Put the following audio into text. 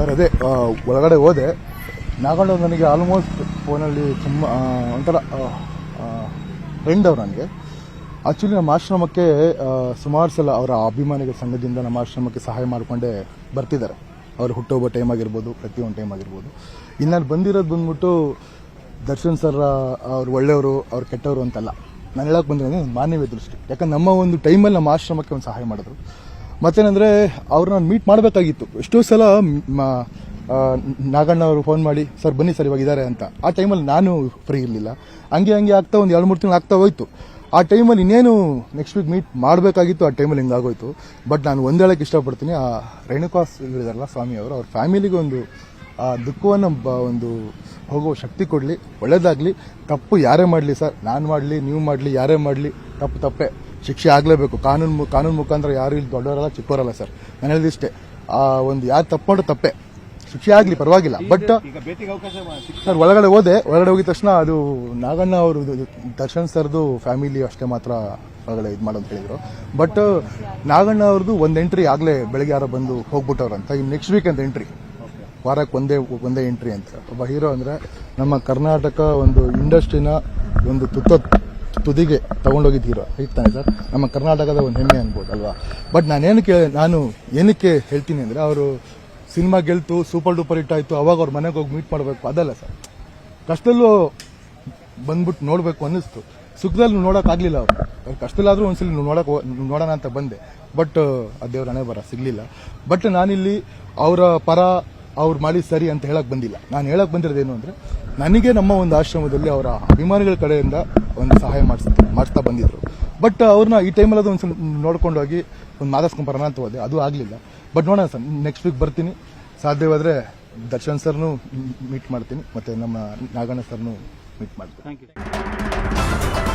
Sir ಅದೇ ಒಳಗಡೆ ಹೋದೆ. ನಾಗಣ್ಣ ನನಗೆ ಆಲ್ಮೋಸ್ಟ್ ಫೋನಲ್ಲಿ ತುಂಬ ಒಂಥರ ಫ್ರೆಂಡ್ ಅವ್ರು ನನಗೆ. ಆ್ಯಕ್ಚುಲಿ ನಮ್ಮ ಆಶ್ರಮಕ್ಕೆ ಸುಮಾರು ಸಲ ಅವರ ಅಭಿಮಾನಿಗಳ ಸಂಘದಿಂದ ನಮ್ಮ ಆಶ್ರಮಕ್ಕೆ ಸಹಾಯ ಮಾಡಿಕೊಂಡೇ ಬರ್ತಿದ್ದಾರೆ. ಅವ್ರು ಹುಟ್ಟೋಗೋ ಟೈಮ್ ಆಗಿರ್ಬೋದು, ಪ್ರತಿಯೊಂದು ಟೈಮ್ ಆಗಿರ್ಬೋದು. ಇನ್ನು ನಾನು ಬಂದಿರೋದು ಬಂದ್ಬಿಟ್ಟು ದರ್ಶನ್ ಸರ್, ಅವ್ರು ಒಳ್ಳೆಯವರು, ಅವ್ರು ಕೆಟ್ಟವರು ಅಂತಲ್ಲ. ನಾನು ಹೇಳಕ್ಕೆ ಬಂದಿರೋದು ಮಾನವೀಯ ದೃಷ್ಟಿ. ಯಾಕಂದ್ರೆ ನಮ್ಮ ಒಂದು ಟೈಮಲ್ಲಿ ನಮ್ಮ ಆಶ್ರಮಕ್ಕೆ ಒಂದು ಸಹಾಯ ಮಾಡಿದ್ರು. ಮತ್ತೇನಂದ್ರೆ ನಾನು ಮೀಟ್ ಮಾಡಬೇಕಾಗಿತ್ತು. ಎಷ್ಟೋ ಸಲ ನಾಗಣ್ಣ ಅವರು ಫೋನ್ ಮಾಡಿ, ಸರ್, ಬನ್ನಿ ಸರ್, ಇವಾಗ ಇದ್ದಾರೆ ಅಂತ. ಆ ಟೈಮಲ್ಲಿ ನಾನು ಫ್ರೀ ಇರಲಿಲ್ಲ. ಹಂಗೆ ಹಂಗೆ ಆಗ್ತಾ ಒಂದು ಎರಡು, ಮೂರು ತಿಂಗಳು ಆಗ್ತಾ ಹೋಯ್ತು. ಆ ಟೈಮಲ್ಲಿ ಇನ್ನೇನು ನೆಕ್ಸ್ಟ್ ವೀಕ್ ಮೀಟ್ ಮಾಡಬೇಕಾಗಿತ್ತು, ಆ ಟೈಮಲ್ಲಿ ಹಿಂಗಾಗೋಯ್ತು ಬಟ್ ನಾನು ಒಂದು ಹೇಳಕ್ಕೆ ಇಷ್ಟಪಡ್ತೀನಿ, ಆ ರೇಣುಕಾಸ್ ಹೇಳಿದಾರಲ್ಲ ಸ್ವಾಮಿ ಅವರು, ಅವ್ರ ಫ್ಯಾಮಿಲಿಗೆ ಒಂದು, ಆ, ದುಃಖವನ್ನು ಒಂದು ಹೋಗೋ ಶಕ್ತಿ ಕೊಡಲಿ. ಒಳ್ಳೇದಾಗಲಿ. ತಪ್ಪು ಯಾರೇ ಮಾಡಲಿ ಸರ್. ನಾನು ಮಾಡಲಿ, ನೀವು ಮಾಡಲಿ, ಯಾರೇ ಮಾಡಲಿ, ತಪ್ಪು ತಪ್ಪೇ. ಶಿಕ್ಷೆ ಆಗಲೇಬೇಕು. ಕಾನೂನು ಕಾನೂನು ಮುಖಾಂತರ ಯಾರು ಇಲ್ಲಿ ದೊಡ್ಡವರಲ್ಲ ಚಿಕ್ಕವರಲ್ಲ ಸರ್. ನಾನು ಹೇಳಿದಿಷ್ಟೇ ಆ ಒಂದು ಯಾರು ತಪ್ಪು ತಪ್ಪೆ. ಶಿಕ್ಷೆ ಆಗಲಿ ಪರವಾಗಿಲ್ಲ. ಬಟ್ ಸರ್ ಒಳಗಡೆ ಹೋದೆ. ಒಳಗಡೆ ಹೋಗಿದ ತಕ್ಷಣ ಅದು ನಾಗಣ್ಣ ಅವರು ದರ್ಶನ್ ಸರ್ದು ಫ್ಯಾಮಿಲಿ ಅಷ್ಟೇ ಮಾತ್ರ ಒಳಗಡೆ ಇದು ಮಾಡೋದು ಹೇಳಿದರು. ಬಟ್ ನಾಗಣ್ಣ ಅವ್ರದ್ದು ಒಂದು ಎಂಟ್ರಿ ಆಗಲೇ ಬೆಳಗ್ಗೆ ಯಾರೋ ಬಂದು ಹೋಗ್ಬಿಟ್ಟವ್ರಂತ ಇನ್ನು ನೆಕ್ಸ್ಟ್ ವೀಕ್ ಅಂತ ಎಂಟ್ರಿ ವಾರಕ್ಕೆ ಒಂದೇ ಒಂದೇ ಎಂಟ್ರಿ ಅಂತ. ಒಬ್ಬ ಹೀರೋ ಅಂದರೆ ನಮ್ಮ ಕರ್ನಾಟಕ ಒಂದು ಇಂಡಸ್ಟ್ರಿನ ಒಂದು ತುತ್ತ ತುದಿಗೆ ತಗೊಂಡೋಗಿದ್ದ ಹೀರೋ ಹೇಳ್ತಾನೆ ಸರ್? ನಮ್ಮ ಕರ್ನಾಟಕದ ಒಂದು ಹೆಮ್ಮೆ ಅನ್ಬೋದು ಅಲ್ವಾ ಬಟ್ ನಾನೇನಕ್ಕೆ ನಾನು ಏನಕ್ಕೆ ಹೇಳ್ತೀನಿ ಅಂದರೆ ಅವರು ಸಿನಿಮಾ ಗೆಲ್ತು ಸೂಪರ್ ಡೂಪರ್ ಹಿಟ್ ಆಯಿತು, ಅವಾಗ ಅವ್ರ ಮನೆಗೆ ಹೋಗಿ ಮೀಟ್ ಮಾಡಬೇಕು, ಅದಲ್ಲ ಸರ್. ಕಷ್ಟದಲ್ಲೂ ಬಂದ್ಬಿಟ್ಟು ನೋಡಬೇಕು ಅನ್ನಿಸ್ತು. ಸುಖದಲ್ಲಿ ನೋಡೋಕ್ಕಾಗಲಿಲ್ಲ ಅವರು. ಕಷ್ಟದಲ್ಲಾದರೂ ಒಂದ್ಸಲಿ ನೋಡೋಕೆ ನೋಡೋಣ ಅಂತ ಬಂದೆ. ಬಟ್ ಆ ದೇವ್ರ ಹಣೆ ಬರ, ಸಿಗಲಿಲ್ಲ. ಬಟ್ ನಾನಿಲ್ಲಿ ಅವರ ಪರ ಅವ್ರು ಮಾಡಿ ಸರಿ ಅಂತ ಹೇಳಕ್ಕೆ ಬಂದಿಲ್ಲ. ನಾನು ಹೇಳಕ್ಕೆ ಬಂದಿರೋದೇನು ಅಂದ್ರೆ ನನಗೆ ನಮ್ಮ ಒಂದು ಆಶ್ರಮದಲ್ಲಿ ಅವರ ಅಭಿಮಾನಿಗಳ ಕಡೆಯಿಂದ ಒಂದು ಸಹಾಯ ಮಾಡಿಸ್ ಮಾಡ್ತಾ ಬಂದಿದ್ರು. ಬಟ್ ಅವ್ರನ್ನ ಈ ಟೈಮಲ್ಲಿ ಅದು ಒಂದು ಸ್ವಲ್ಪ ನೋಡ್ಕೊಂಡೋಗಿ ಒಂದು ಮಾತಾಡ್ಸ್ಕೊಂಬರೋಣ ಅಂತ ಹೋದೆ. ಅದು ಆಗಲಿಲ್ಲ. ಬಟ್ ನೋಡೋಣ ಸರ್ ನೆಕ್ಸ್ಟ್ ವೀಕ್ ಬರ್ತೀನಿ. ಸಾಧ್ಯವಾದರೆ ದರ್ಶನ್ ಸರ್ನು ಮೀಟ್ ಮಾಡ್ತೀನಿ. ಮತ್ತು ನಮ್ಮ ನಾಗಣ್ಣ ಸರ್ನು ಮೀಟ್ ಮಾಡ್ತೀನಿ. Thank you.